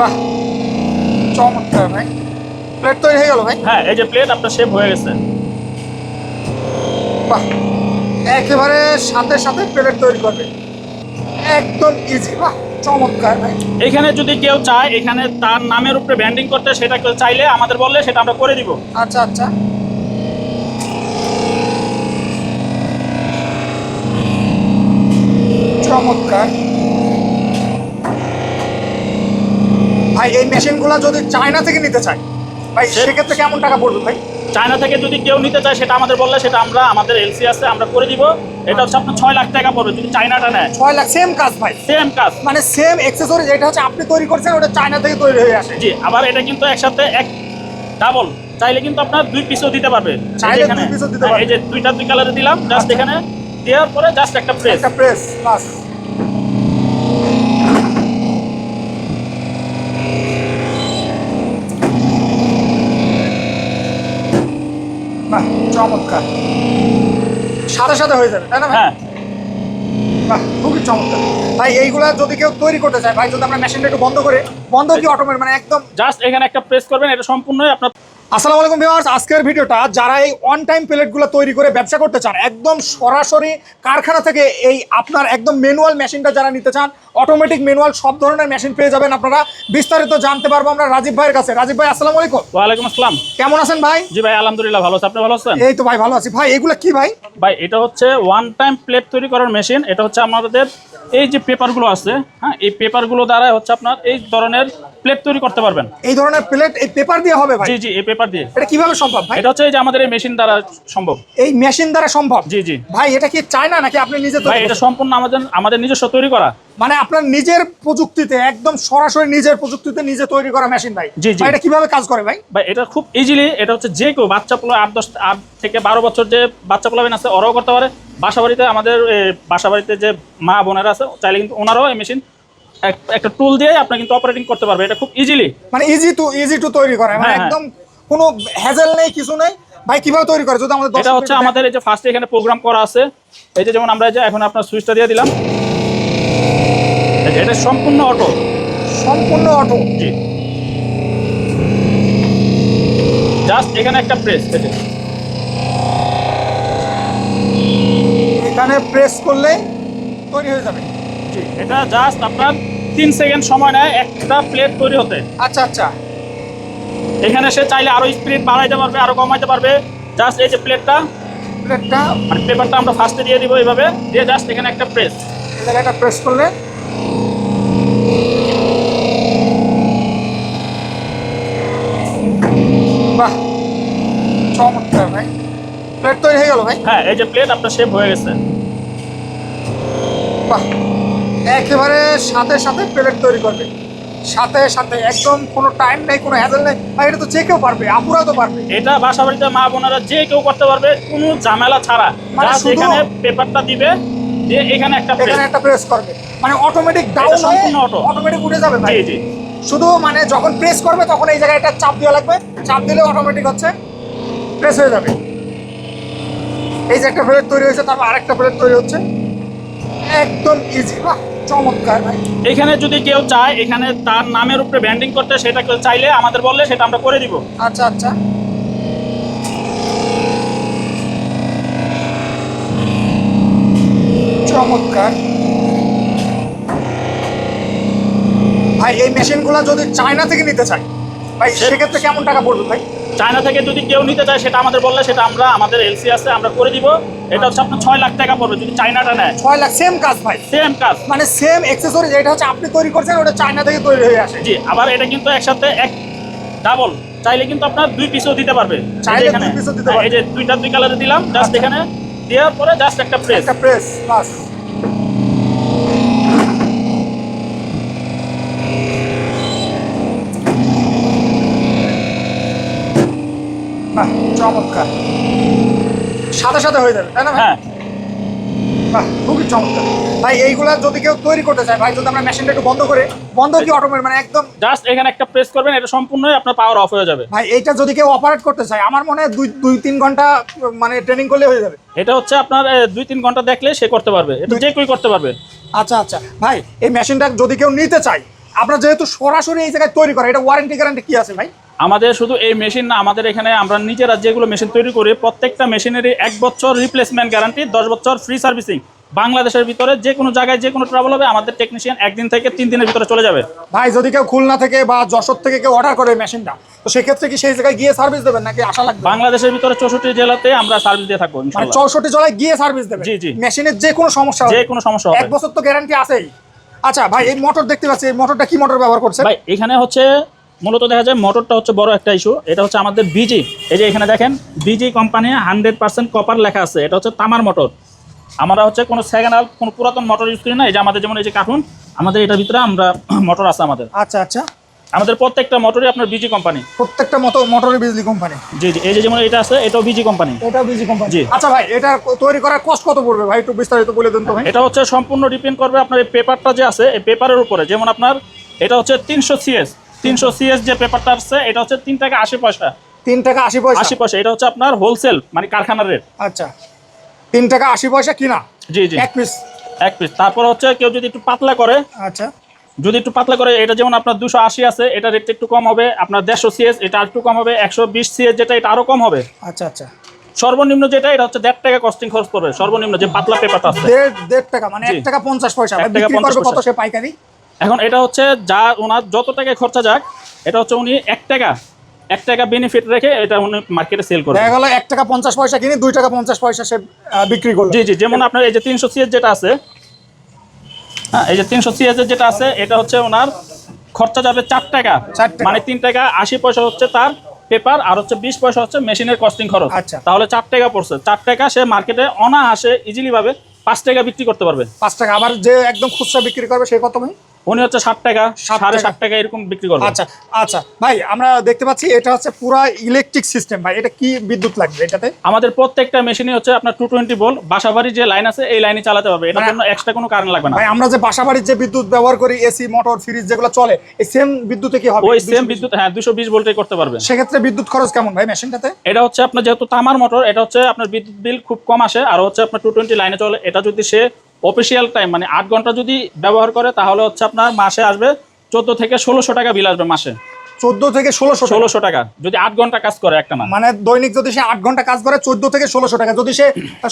বাহ চমৎকার ভাই। প্লেট তৈরি হয়ে গেল ভাই। হ্যাঁ এই যে প্লেট আপনার শেপ হয়ে গেছে। বাহ একেবারে সাথে সাথে প্লেট তৈরি করবে। একদম ইজি বাহ চমৎকার ভাই। এখানে যদি কেউ চায় এখানে তার নামের উপরে ব্যান্ডিং করতে সেটা কেউ চাইলে আমাদের বললে সেটা আমরা করে দিব। আচ্ছা আচ্ছা। চমৎকার। ভাই এই মেশিনগুলো যদি চায়না থেকে নিতে চায় ভাই সেক্ষেত্রে কেমন টাকা পড়বে ভাই? চায়না থেকে যদি কেউ নিতে চায় সেটা আমাদের বললে সেটা আমরা আমাদের এলসি আছে আমরা করে দিব। এটা হচ্ছে আপনার ছয় লাখ টাকা পড়বে যদি চায়নাটা নেয়। ছয় লাখ সেম কাজ ভাই। সেম কাজ। মানে সেম এক্সেসরি যেটা হচ্ছে আপনি তৈরি করছেন ওটা চায়না থেকে তৈরি হয়ে আসে। জি আবার এটা কিন্তু একসাথে এক ডাবল চাইলে কিন্তু আপনার দুই পিসও দিতে পারবে। চাইলে এখানে- দুই পিসও দিতে পারবে। এই যে দুইটা দুই কালারে দিলাম জাস্ট আচ্ছা। এখানে দেওয়ার পরে জাস্ট একটা প্রেস একটা প্রেস বাস। বাহ চমৎকার। সাথে সাথে হয়ে যাবে তাই না হ্যাঁ। বাহ খুবই চমৎকার। ভাই এইগুলা যদি কেউ তৈরি করতে চায় ভাই যদি আমরা মেশিনটা একটু বন্ধ করে বন্ধ কি অটোমেটিক মানে একদম জাস্ট এখানে একটা প্রেস করবেন এটা সম্পূর্ণই আপনার আসসালামু আলাইকুম ভিউয়ার্স আজকের ভিডিওটা যারা এই অন টাইম প্লেটগুলো তৈরি করে ব্যবসা করতে চান একদম সরাসরি কারখানা থেকে এই আপনার একদম ম্যানুয়াল মেশিনটা যারা নিতে চান অটোমেটিক ম্যানুয়াল সব ধরনের মেশিন পেয়ে যাবেন আপনারা। বিস্তারিত জানতে পারব আমরা রাজীব ভাইয়ের কাছে। রাজীব ভাই আসসালামু আলাইকুম। ওয়ালাইকুম আসসালাম। কেমন আছেন ভাই? জি ভাই আলহামদুলিল্লাহ ভালো আছে। আপনি ভালো আছেন? এই তো ভাই ভালো আছি। ভাই এগুলো কি ভাই? ভাই এটা হচ্ছে ওয়ান টাইম প্লেট তৈরি করার মেশিন এটা হচ্ছে আমাদের এই যে পেপারগুলো আছে হ্যাঁ এই পেপারগুলো দ্বারা হচ্ছে আপনার এই ধরনের প্লেট তৈরি করতে পারবেন। এই ধরনের প্লেট এই পেপার দিয়ে হবে ভাই? জি জি এই পেপার দিয়ে। এটা কীভাবে সম্ভব ভাই? এটা হচ্ছে এই যে আমাদের এই মেশিন দ্বারা সম্ভব। এই মেশিন দ্বারা সম্ভব? জি জি। ভাই এটা কি চায়না নাকি আপনি নিজে ভাই এটা সম্পূর্ণ আমাদের আমাদের নিজস্ব তৈরি করা। মানে আপনার নিজের প্রযুক্তিতে একদম সরাসরি নিজের প্রযুক্তিতে নিজে তৈরি করা মেশিন ভাই। জি, জি। এটা কীভাবে কাজ করে ভাই? ভাই এটা খুব ইজিলি এটা হচ্ছে যে কেউ বাচ্চা পোলা আট দশ আট থেকে বারো বছর যে বাচ্চা পোলাবেন আছে ওরাও করতে পারে। বাসা বাড়িতে আমাদের এ, বাসা বাড়িতে যে মা বোনেরা আছে চাইলে কিন্তু ওনারাও এই মেশিন একটা টুল দিয়ে আপনি কিন্তু অপারেটিং করতে পারবে এটা খুব ইজিলি মানে ইজি টু ইজি টু তৈরি করে। মানে হ্যাঁ, হ্যাঁ। একদম কোনো হ্যাজেল নেই কিছু নেই। ভাই কীভাবে তৈরি করে? যদি আমাদের এটা হচ্ছে আমাদের এই যে ফার্স্টে এখানে প্রোগ্রাম করা আছে। এই যে যেমন আমরা এই যে এখন আপনার সুইচটা দিয়ে দিলাম। এটা সম্পূর্ণ অটো সম্পূর্ণ অটো জি। জাস্ট এখানে একটা প্রেস এখানে প্রেস করলে তৈরি হয়ে যাবে। জি এটা জাস্ট আপনার তিন সেকেন্ড সময় নেয় একটা প্লেট তৈরি হতে। আচ্ছা আচ্ছা। এখানে সে চাইলে আরও স্পিড বাড়াইতে পারবে আরও কমাইতে পারবে। জাস্ট এই যে প্লেটটা প্লেটটা মানে পেপারটা আমরা ফার্স্টে দিয়ে দিব এইভাবে। দিয়ে জাস্ট এখানে একটা প্রেস জায়গাটা প্রেস করলে? বাহ! চমৎকার ভাই। প্লেট তৈরি হয়ে গেল ভাই। হ্যাঁ এই যে প্লেট আপনার শেপ হয়ে গেছে। বাহ! একেবারে সাথে সাথে প্লেট তৈরি করবে। সাথে সাথে একদম কোনো টাইম নেই কোনো হ্যাজেল নেই। ভাই এটা তো যে কেউ পারবে আপুরাও তো পারবে। এটা বাসা বাড়িতে মা বোনেরা যে কেউ করতে পারবে কোনো ঝামেলা ছাড়া। মানে এখানে পেপারটা দিবে যে এখানে একটা এখানে একটা প্রেস করবে। মানে অটোমেটিক ডাউন হয়ে অটোমেটিক উঠে যাবে ভাই। জি জি। শুধু মানে যখন প্রেস করবে তখন এই জায়গায় একটা চাপ দেওয়া লাগবে। চাপ দিলে অটোমেটিক হচ্ছে প্রেস হয়ে যাবে। এই যে একটা প্লেট তৈরি হয়েছে তারপর আরেকটা প্লেট তৈরি হচ্ছে। একদম ইজি চমৎকার ভাই। এখানে যদি কেউ চায় এখানে তার নামের উপরে ব্যান্ডিং করতে সেটা কেউ চাইলে আমাদের বললে সেটা আমরা করে দিব। আচ্ছা আচ্ছা। চমৎকার। ভাই এই মেশিনগুলো যদি চায়না থেকে নিতে চায় ভাই সেক্ষেত্রে কেমন টাকা পড়বে ভাই? চায়না থেকে যদি কেউ নিতে চায় সেটা আমাদের বললে সেটা আমরা আমাদের এলসি আছে আমরা করে দিব। এটা হচ্ছে আপনার ছয় লাখ টাকা পড়বে যদি চায়নাটা নেয়। ছয় লাখ সেম কাজ ভাই। সেম কাজ। মানে সেম এক্সেসরি যেটা হচ্ছে আপনি তৈরি করছেন ওটা চায়না থেকে তৈরি হয়ে আসে। জি আবার এটা কিন্তু একসাথে এক ডাবল চাইলে কিন্তু আপনার দুই পিসও দিতে পারবে। চাইলে এখানে দুই piece ও দিতে পারবে। এই যে দুইটা দুই কালারে দিলাম জাস্ট আচ্ছা। এখানে দেওয়ার পরে জাস্ট একটা প্রেস একটা প্রেস বাস। বাহ চমৎকার। সাথে সাথে হয়ে যাবে তাই না হ্যাঁ। বাহ খুবই চমৎকার। ভাই এইগুলা যদি কেউ তৈরি করতে চায় ভাই যদি আমরা মেশিনটা একটু বন্ধ করে বন্ধ কি অটোমেটিক মানে একদম জাস্ট এখানে একটা প্রেস করবেন এটা সম্পূর্ণই আপনার পাওয়ার অফ হয়ে যাবে। ভাই এইটা যদি কেউ অপারেট করতে চায় আমার মনে হয় দুই দুই তিন ঘণ্টা মানে ট্রেনিং করলে হয়ে যাবে। এটা হচ্ছে আপনার দুই তিন ঘণ্টা দেখলে সে করতে পারবে। এটা যে কেউ করতে পারবে। আচ্ছা আচ্ছা। ভাই এই মেশিনটা যদি কেউ নিতে চায় আপনার যেহেতু সরাসরি এই জায়গায় তৈরি করে এটা ওয়ারেন্টি গ্যারান্টি কি আছে ভাই? আমাদের শুধু এই মেশিন না আমাদের এখানে আমরা নিজেরা যেগুলো মেশিন তৈরি করি প্রত্যেকটা মেশিনেরই এক বছর রিপ্লেসমেন্ট গ্যারান্টি দশ বছর ফ্রি সার্ভিসিং বাংলাদেশের ভিতরে যে কোনো জায়গায় যে কোনো ট্রাভেল হবে আমাদের টেকনিশিয়ান একদিন থেকে তিন দিনের ভিতরে চলে যাবে। ভাই যদি কেউ খুলনা থেকে বা যশোর থেকে কেউ অর্ডার করে মেশিনটা তো সেক্ষেত্রে কি সেই জায়গায় গিয়ে সার্ভিস দেবেন নাকি আশা লাগবে? বাংলাদেশের ভিতরে চৌষট্টি জেলাতে আমরা সার্ভিস দিয়ে থাকব মানে চৌষট্টি জেলায় গিয়ে সার্ভিস দেবে জি, জি। মেশিনের যে কোনো সমস্যা যে কোনো সমস্যা এক বছর তো গ্যারান্টি আছেই। আচ্ছা ভাই এই মোটর দেখতে পাচ্ছি এই মোটরটা কি মোটর ব্যবহার করছে? ভাই এখানে হচ্ছে মূলত দেখা যায় মোটরটা হচ্ছে বড় একটা ইস্যু এটা হচ্ছে আমাদের বিজি এই যে এখানে দেখেন BG company hundred percent copper লেখা আছে। এটা হচ্ছে তামার মোটর আমরা হচ্ছে কোনো সেকেন্ড হ্যান্ড কোনো পুরাতন মোটর ইউজ করি না। এই যে আমাদের যেমন এই যে কার্টুন আমাদের এটার ভিতরে আমরা মোটর আছে আমাদের। আচ্ছা আচ্ছা। আমাদের প্রত্যেকটা মোটরই আপনার বিজি কোম্পানি প্রত্যেকটা মতো মোটরের বিজলি কোম্পানি জি জি। এই যে যেমন এটা আছে এটাও বিজি কোম্পানি এটাও বিজি কোম্পানি জি। আচ্ছা ভাই এটা তৈরি করার কষ্ট কত পড়বে ভাই? একটু বিস্তারিত বলে দেন তো ভাই। এটা হচ্ছে সম্পূর্ণ ডিপেন্ড করবে আপনার এই পেপারটা যে আছে এই পেপারের উপরে। যেমন আপনার এটা হচ্ছে তিনশো সিএস তিনশো সিএস যে পেপারটা আছে এটা হচ্ছে তিন টাকা আশি পয়সা। তিন টাকা আশি পয়সা? আশি পয়সা এটা হচ্ছে আপনার হোলসেল মানে কারখানার রেট আচ্ছা। তিন টাকা আশি পয়সা কিনা? জি জি। এক পিস এক পিস তারপর হচ্ছে কেউ যদি একটু পাতলা করে আচ্ছা। যদি একটু পাতলা করে এটা যেমন আপনার দুশো আশি আছে এটা রেটটা একটু কম হবে আপনার দেড়শো সিএস এটা একটু কম হবে একশো বিশ সিএস যেটা এটা আরও কম হবে। আচ্ছা আচ্ছা। সর্বনিম্ন যেটা এটা হচ্ছে দেড় টাকা কস্টিং খরচ পড়বে সর্বনিম্ন যে পাতলা পেপারটা আছে। দেড় টাকা মানে এক টাকা পঞ্চাশ পয়সা এক টাকা বিক্রি করবে কত পয়সা। সে পাইকারি? এখন এটা হচ্ছে যা ওনার যত টাকায় খরচা যাক এটা হচ্ছে উনি এক টাকা এক টাকা বেনিফিট রেখে এটা উনি মার্কেটে সেল করবে দেখা গেল এক টাকা পঞ্চাশ পয়সা কিনে দুই টাকা পঞ্চাশ পয়সা সে বিক্রি করল। জি জি যেমন আপনার এই যে তিনশো সিএস যেটা আছে হ্যাঁ এই যে তিনশো সিএস যেটা আছে এটা হচ্ছে ওনার খরচা যাবে চার টাকা। মানে তিন টাকা আশি পয়সা হচ্ছে তার পেপার আর হচ্ছে বিশ পয়সা হচ্ছে মেশিনের কস্টিং খরচ। আচ্ছা। তাহলে চার টাকা পড়ছে। চার টাকা সে মার্কেটে অনায়াসে ইজিলি ভাবে পাঁচ টাকা বিক্রি করতে পারবে। পাঁচ টাকা আবার যে একদম খুচরা বিক্রি করবে সে কত ভাই? উনি হচ্ছে ষাট টাকা সাড়ে। ষাট টাকা এরকম বিক্রি করবে আচ্ছা আচ্ছা। ভাই আমরা দেখতে পাচ্ছি এটা হচ্ছে পুরা ইলেকট্রিক সিস্টেম ভাই এটা কি বিদ্যুৎ লাগবে এটাতে? আমাদের প্রত্যেকটা মেশিনই হচ্ছে আপনার টু টোয়েন্টি বল বাসাবাড়ির যে লাইন আছে এই লাইনে চালাতে পারবে এটার মানে- জন্য এক্সট্রা কোনো কারণ লাগবে না। ভাই আমরা যে বাসা বাড়ির যে বিদ্যুৎ ব্যবহার করি এসি মোটর ফ্রিজ যেগুলো চলে এই সেম বিদ্যুতে কি হবে? ওই সেম বিদ্যুৎ হ্যাঁ দুশো বিশ ভোল্টে করতে পারবে। সেক্ষেত্রে বিদ্যুৎ খরচ কেমন ভাই মেশিনটাতে? এটা হচ্ছে আপনার যেহেতু তামার মোটর এটা হচ্ছে আপনার বিদ্যুৎ বিল খুব কম আসে। আর হচ্ছে আপনার টু টোয়েন্টি লাইনে চলে এটা যদি সে অফিসিয়াল টাইম মানে আট ঘণ্টা যদি ব্যবহার করে তাহলে হচ্ছে আপনার মাসে আসবে চোদ্দ থেকে ষোলোশো টাকা বিল আসবে মাসে। চোদ্দ থেকে ষোলোশো ষোলোশো টাকা যদি আট ঘণ্টা কাজ করে একটা না মানে দৈনিক যদি সে আট ঘণ্টা কাজ করে চোদ্দ থেকে ষোলোশো টাকা। যদি সে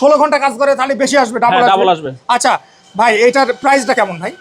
ষোলো ঘণ্টা কাজ করে তাহলে বেশি আসবে ডাবল হ্যাঁ, আসবে। আচ্ছা ভাই এটার প্রাইসটা কেমন ভাই?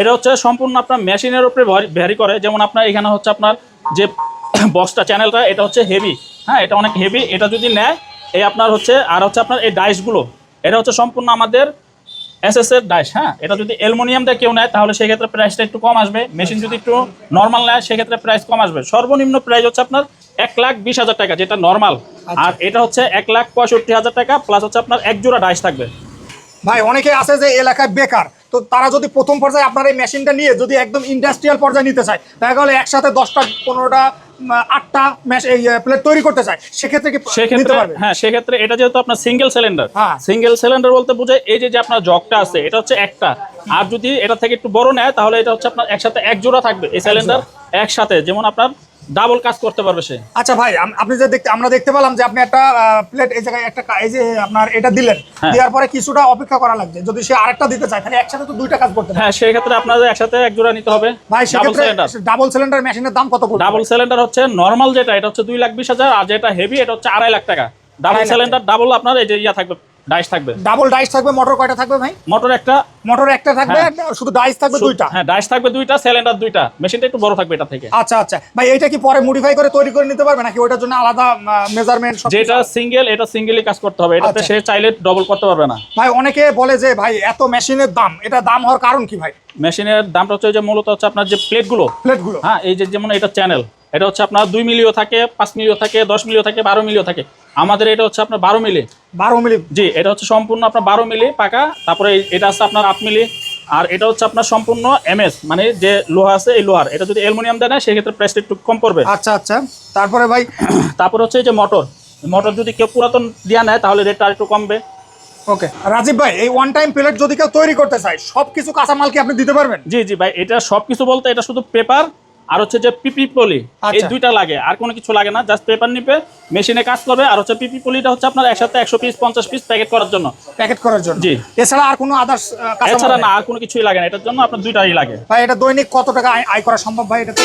এটা হচ্ছে সম্পূর্ণ আপনার মেশিনের উপরে ভ্যারি করে। যেমন আপনার এখানে হচ্ছে আপনার যে বক্সটা চ্যানেলটা এটা হচ্ছে হেভি হ্যাঁ এটা অনেক হেভি এটা যদি নেয় এই আপনার হচ্ছে আর হচ্ছে আপনার এই ডাইসগুলো এটা হচ্ছে সম্পূর্ণ আমাদের এসএস এর ডাইস হ্যাঁ? এটা যদি অ্যালুমিনিয়াম দিয়ে কেউ নেয় তাহলে সেক্ষেত্রে প্রাইসটা একটু কম আসবে। মেশিন যদি একটু নর্মাল নেয় সেক্ষেত্রে প্রাইস কম আসবে। সর্বনিম্ন প্রাইস হচ্ছে আপনার এক লাখ বিশ হাজার টাকা যেটা নর্মাল আর এটা হচ্ছে এক লাখ পঁয়ষট্টি হাজার টাকা প্লাস হচ্ছে আপনার এক জোড়া ডাইস থাকবে। ভাই অনেকে আছে যে এলাকায় বেকার। তো তারা যদি প্রথম পর্যায়ে আপনার এই মেশিনটা নিয়ে যদি একদম ইন্ডাস্ট্রিয়াল পর্যায়ে নিতে চায় দেখা গেলে একসাথে দশটা পনেরোটা আটটা প্লেট তৈরি করতে চায় সেক্ষেত্রে কি নিতে সেক্ষেত্রে পারবে? হ্যাঁ সেক্ষেত্রে এটা যেহেতু আপনার সিঙ্গেল সিলিন্ডার হ্যাঁ। সিঙ্গেল সিলিন্ডার বলতে বোঝায় এই যে যে আপনার জগটা আছে এটা হচ্ছে একটা। আর যদি এটা থেকে একটু বড় নেয় তাহলে এটা হচ্ছে আপনার একসাথে এক জোড়া থাকবে এই সিলিন্ডার একসাথে। যেমন আপনার ডাবল কাজ করতে পারবে সে। আচ্ছা ভাই আপনি যে দেখতে আমরা দেখতে পেলাম যে আপনি একটা প্লেট এই জায়গায় একটা এই যে আপনার এটা দিলেন হ্যাঁ। দেওয়ার পরে কিছুটা অপেক্ষা করা লাগবে যদি সে আরেকটা দিতে চায় তাহলে একসাথে তো দুইটা কাজ করতে হ্যাঁ সেক্ষেত্রে আপনাদের একসাথে এক জোড়া নিতে হবে। ভাই ডাবল সেক্ষেত্রে সিলিন্ডার ডাবল সিলিন্ডার মেশিনের দাম কত পড়বে? ডাবল সিলিন্ডার হচ্ছে নর্মাল যেটা এটা হচ্ছে দুই লাখ বিশ হাজার আর যেটা হেভি এটা হচ্ছে আড়াই লাখ টাকা। ডাবল সিলিন্ডার ডাবল আপনার এই যে ইয়া থাকবে ডাইস থাকবে। ডাবল ডাইস থাকবে মোটর কয়টা থাকবে ভাই? মোটর একটা। মোটর একটা থাকবে শুধু ডাইস থাকবে দুইটা? হ্যাঁ ডাইস থাকবে দুইটা সিলিন্ডার দুইটা। মেশিনটা একটু বড় থাকবে এটা থেকে। আচ্ছা আচ্ছা। ভাই এটা কি পরে মডিফাই করে তৈরি করে নিতে পারবে নাকি ওটার জন্য আলাদা মেজারমেন্ট যেটা সিঙ্গেল এটা সিঙ্গেলই কাজ করতে হবে। এটাতে আচ্ছা। সে চাইলে ডবল করতে পারবে না। ভাই অনেকে বলে যে ভাই এত মেশিনের দাম এটা দাম হওয়ার কারণ কি ভাই? মেশিনের দামটা হচ্ছে যে মূলত হচ্ছে আপনার যে প্লেটগুলো। প্লেটগুলো। হ্যাঁ এই যে যেমন এটা চ্যানেল এটা হচ্ছে আপনার দুই মিলিও থাকে পাঁচ মিলিও থাকে দশ মিলিও থাকে বারো মিলিও থাকে। আমাদের এটা হচ্ছে আপনার বারো মিলি। বারো মিলি। জি এটা হচ্ছে সম্পূর্ণ আপনার বারো মিলি পাকা। তারপরে এটা আছে আপনার আট মিলি। আর এটা হচ্ছে আপনার সম্পূর্ণ এমএস মানে যে লোহা আছে এই লোহার। এটা যদি অ্যালুমিনিয়াম দেয় না সেক্ষেত্রে প্রাইসটা একটু কম পড়বে। আচ্ছা আচ্ছা। তারপরে ভাই? তারপরে হচ্ছে এই যে মোটর মোটর যদি কেউ পুরাতন দেওয়া নেয় তাহলে রেটটা আর একটু কমবে। ওকে। রাজীব ভাই এই ওয়ান টাইম প্লেট যদি কেউ তৈরি করতে চায় সব কিছু কাঁচামাল কি আপনি দিতে পারবেন? জি জি ভাই এটা সব কিছু বলতে এটা শুধু পেপার আর হচ্ছে যে পিপি পলি এই আচ্ছা। দুইটা লাগে আর কোনো কিছু লাগে না জাস্ট পেপার নিবে মেশিনে কাজ করবে আর হচ্ছে পিপি পলিটা হচ্ছে আপনার একসাথে একশো পিস পঞ্চাশ পিস প্যাকেট করার জন্য। প্যাকেট করার জন্য। জি। এছাড়া আর কোনো আদার্স এছাড়া না আর কোনো কিছুই লাগে না এটার জন্য আপনার দুইটাই লাগে। ভাই এটা দৈনিক কত টাকা আয়- আয় করা সম্ভব ভাই এটাতে?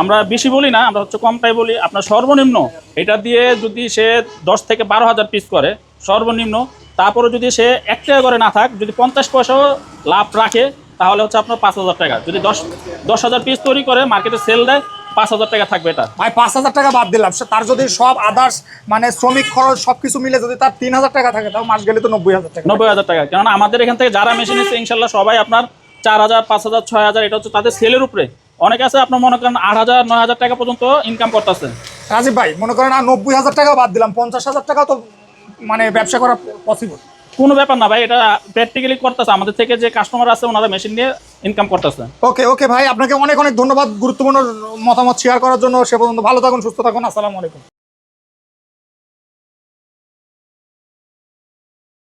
আমরা বেশি বলি না আমরা হচ্ছে কমটাই বলি আপনার সর্বনিম্ন এটা দিয়ে যদি সে দশ থেকে বারো হাজার পিস করে সর্বনিম্ন তারপরে যদি সে এক টাকা করে না থাক যদি পঞ্চাশ পয়সাও লাভ রাখে তাহলে হচ্ছে আপনার পাঁচ হাজার টাকা। যদি দশ দশ হাজার পিস তৈরি করে মার্কেটে সেল দেয় পাঁচ হাজার টাকা থাকবে এটা। ভাই পাঁচ হাজার টাকা বাদ দিলাম। তার যদি সব আদার্স মানে শ্রমিক খরচ সবকিছু মিলে যদি তার তিন হাজার টাকা থাকে তাও মাস গেলে তো নব্বই হাজার টাকা। নব্বই হাজার টাকা। কেননা আমাদের এখান থেকে যারা মেশিন এসে ইনশাল্লাহ সবাই আপনার চার হাজার পাঁচ হাজার ছয় হাজার এটা হচ্ছে তাদের সেলের উপরে। অনেকে আছে আপনার মনে করেন আট হাজার নয় হাজার টাকা পর্যন্ত ইনকাম করতেছে। রাজীব ভাই মনে করেন আর নব্বই হাজার টাকা বাদ দিলাম। পঞ্চাশ হাজার টাকা তো মানে ব্যবসা করা পসিবল কোনো ব্যাপার না ভাই, এটা প্র্যাকটিক্যালি করতেছে। আমাদের থেকে যে কাস্টমার আছে, ওনারা মেশিন নিয়ে ইনকাম করতেছে। ওকে ওকে ভাই, আপনাকে অনেক অনেক ধন্যবাদ গুরুত্বপূর্ণ মতামত শেয়ার করার জন্য। সে পর্যন্ত ভালো থাকুন, সুস্থ থাকুন। আসসালামু আলাইকুম।